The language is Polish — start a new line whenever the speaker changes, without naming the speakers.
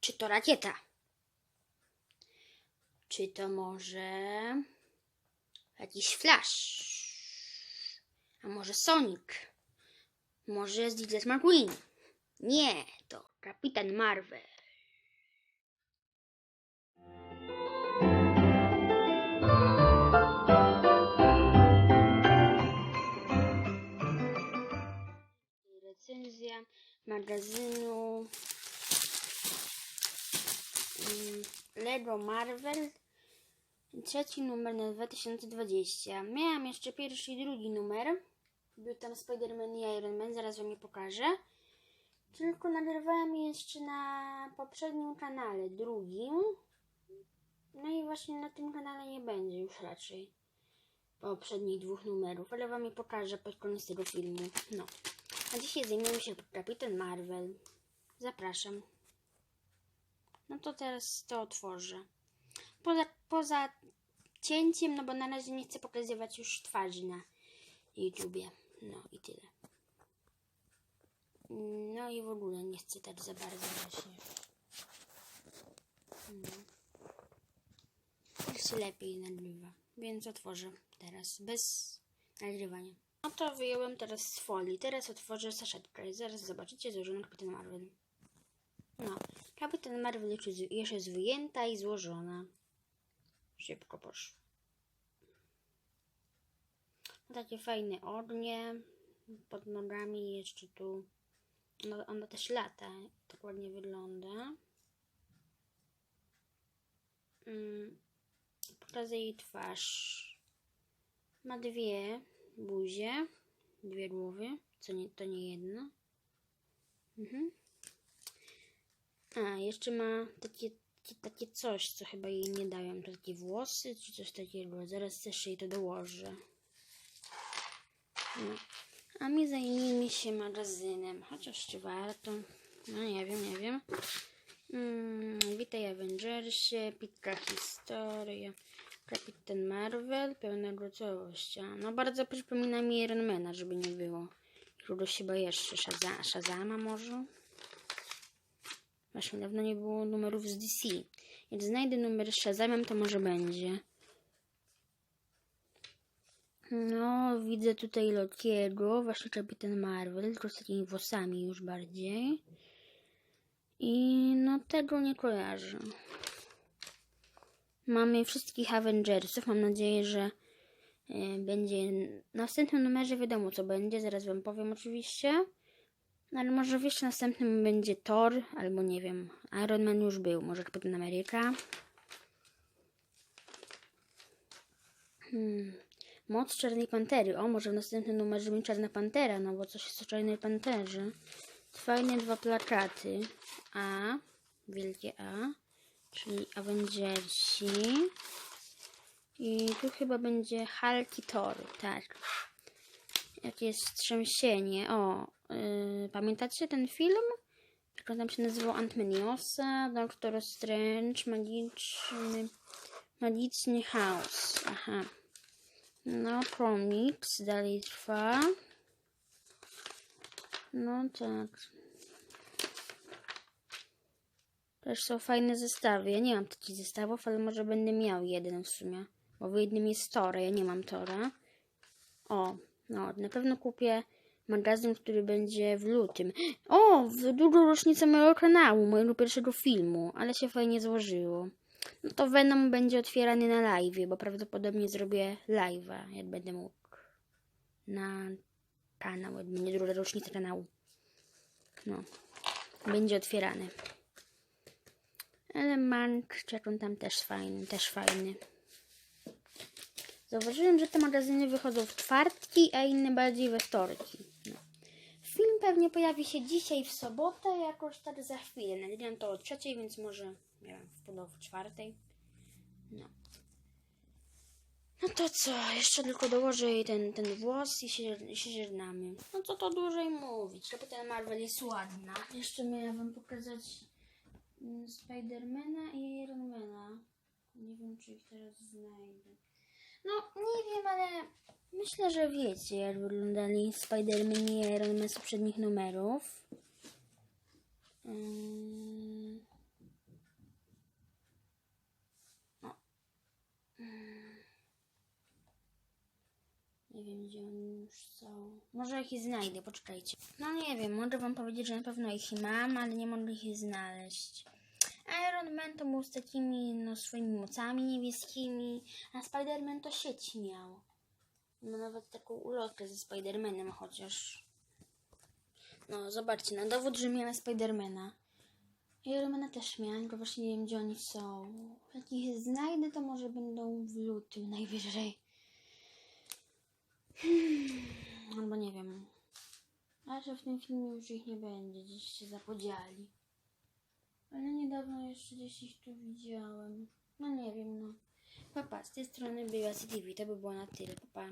Czy to rakieta? Czy to może jakiś Flash? A może Sonic? Może jest DJ McQueen? Nie, to Kapitan Marvel. Recenzja magazynu Lego Marvel. Trzeci numer na 2020. Miałam jeszcze pierwszy i drugi numer. Był tam Spider-Man i Iron Man, zaraz wam je pokażę. Tylko nagrywałam je jeszcze na poprzednim kanale, drugim. No i właśnie na tym kanale nie będzie już raczej poprzednich dwóch numerów, ale wam je pokażę pod koniec tego filmu. No. A dzisiaj zajmiemy się Kapitan Marvel. Zapraszam. No to teraz to otworzę. Poza, poza cięciem, no bo na razie nie chcę pokazywać już twarzy na YouTubie. No i tyle. No i w ogóle nie chcę tak za bardzo właśnie. No. Tak się lepiej nagrywa. Więc otworzę teraz, bez nagrywania. No to wyjąłem teraz z folii. Teraz otworzę saszetkę. Zaraz zobaczycie złożoną Kapitan Marvel. No, Kapitan Marvel już jest- wyjęta i złożona. Szybko poszło. Takie fajne ognie pod nogami jeszcze tu. No, ona też lata. Tak ładnie wygląda. Mm, pokażę jej twarz. Ma dwie buzie, dwie głowy, co nie, to nie jedna. Mhm. A, jeszcze ma takie, takie, takie coś, co chyba jej nie dałem. To takie włosy, czy coś takiego. Zaraz też jej to dołożę. No. A my zajmijmy się magazynem. Chociaż czy warto? No nie wiem, nie wiem. Mm, witaj Avengersie, pitka historia. Kapitan Marvel, pełna gotowość. No bardzo przypomina mi Ironmana, żeby nie było. Kogoś chyba jeszcze, Shaza Shazama może? Właśnie dawno nie było numerów z DC. Jak znajdę numer z Shazamem, to może będzie. No, widzę tutaj Lokiego, właśnie Kapitan Marvel, tylko z takimi włosami już bardziej. I no tego nie kojarzę. Mamy wszystkich Avengersów. Mam nadzieję, że e, będzie w następnym numerze wiadomo co będzie. Zaraz wam powiem oczywiście. No, ale może w jeszcze następnym będzie Thor, albo nie wiem, Iron Man już był, może Kapitan Ameryka. Hmm. Moc Czarnej Pantery. O, może w następnym numerze będzie Czarna Pantera, no bo coś jest o Czarnej Panterze. Fajne dwa plakaty. A, wielkie A, czyli Avengersi. I tu chyba będzie Hulk i Thor, tak. Jakieś trzęsienie. O, yy, pamiętacie ten film? Jak on tam się nazywał Antmeniosa, Doctor Strange, magiczny, magiczny house. Aha. No, komiks dalej trwa. No tak. Też są fajne zestawy. Ja nie mam takich zestawów, ale może będę miał jeden w sumie. Bo w jednym jest Tora, ja nie mam Tora. O, no, na pewno kupię magazyn, który będzie w lutym. O, w drugą rocznicę mojego kanału, mojego pierwszego filmu, ale się fajnie złożyło. No to Venom będzie otwierany na live, bo prawdopodobnie zrobię live'a, jak będę mógł. Na kanał, jak będzie druga rocznica kanału. No, będzie otwierany. Ale Mank, czy on tam też fajny, też fajny. Zauważyłem, że te magazyny wychodzą w czwartki, a inne bardziej we wtorki. No. Film pewnie pojawi się dzisiaj w sobotę, jakoś tak za chwilę. Nagrywam to o trzeciej, więc może nie wiem, w czwartej. No. No to co, jeszcze tylko dołożę jej ten, ten włos i się, się żegnamy. No co to dłużej mówić, Kapitan Marvel jest ładna. Jeszcze miałam wam pokazać mm, Spidermana i Ironmana. Nie wiem, czy ich teraz znajdę. No, nie wiem, ale myślę, że wiecie, jak wyglądali Spider-Man i Iron Man z poprzednich numerów. Hmm. Hmm. Nie wiem, gdzie oni już są. Może ich znajdę, poczekajcie. No nie wiem, mogę wam powiedzieć, że na pewno ich mam, ale nie mogę ich znaleźć. Iron Man to był z takimi no, swoimi mocami niebieskimi, a Spider-Man to sieć miał. Ma nawet taką ulotkę ze Spider-Manem, chociaż... No, zobaczcie, na dowód, że miałem Spidermana. Ironmana też miałem, tylko właśnie nie wiem, gdzie oni są. Jak ich znajdę, to może będą w lutym najwyżej. Hmm, albo nie wiem. Ale że w tym filmie już ich nie będzie, gdzieś się zapodziali. Ale niedawno jeszcze gdzieś ich tu widziałem. No nie wiem, no. Papa, z tej strony była CTV, to by było na tyle, papa.